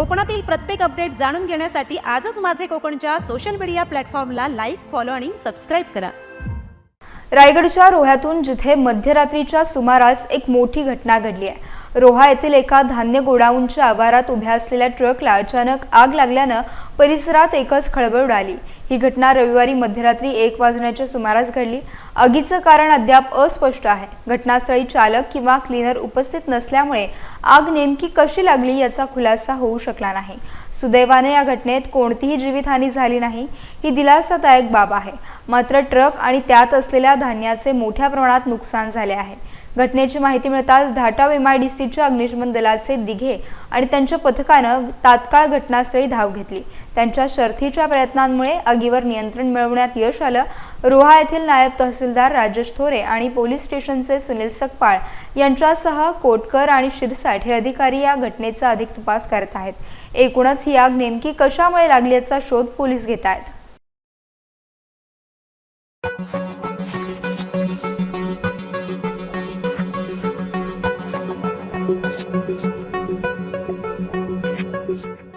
कोकणातील प्रत्येक अपडेट जाणून घेण्यासाठी आजच माझे कोकणच्या सोशल मीडिया प्लॅटफॉर्मला लाईक फॉलो आणि सबस्क्राईब करा. रायगडच्या रोह्यातून जिथे मध्यरात्रीच्या सुमारास एक मोठी घटना घडली आहे. रोहा येथील एका धान्य गोडाऊनच्या आवारात उभ्या असलेल्या ट्रकला अचानक आग लागल्यानं परिसरात एकच खळबळ उडाली. ही घटना रविवारी मध्यरात्री एक वाजण्याच्या सुमारास घडली. आगीचं कारण अद्याप अस्पष्ट आहे. घटनास्थळी चालक किंवा क्लीनर उपस्थित नसल्यामुळे आग नेमकी कशी लागली याचा खुलासा होऊ शकला नाही. सुदैवाने या घटनेत कोणतीही जीवितहानी झाली नाही. ही दिलासादायक बाब आहे. मात्र ट्रक आणि त्यात असलेल्या धान्याचे मोठ्या प्रमाणात नुकसान झाले आहे. घटनेची माहिती मिळताच धाटाव एम आय डी सीच्या अग्निशमन दलाचे दिघे आणि त्यांच्या पथकानं तात्काळ घटनास्थळी धाव घेतली. त्यांच्या शर्थीच्या प्रयत्नांमुळे आगीवर नियंत्रण मिळवण्यात यश आलं. रोहा येथील नायब तहसीलदार राजेश थोरे आणि पोलीस स्टेशनचे सुनील सकपाळ यांच्यासह कोटकर आणि शिरसाट हे अधिकारी या घटनेचा अधिक तपास करत आहेत. एकूणच ही आग नेमकी कशामुळे लागल्याचा शोध पोलीस घेत आहेत. Thank you.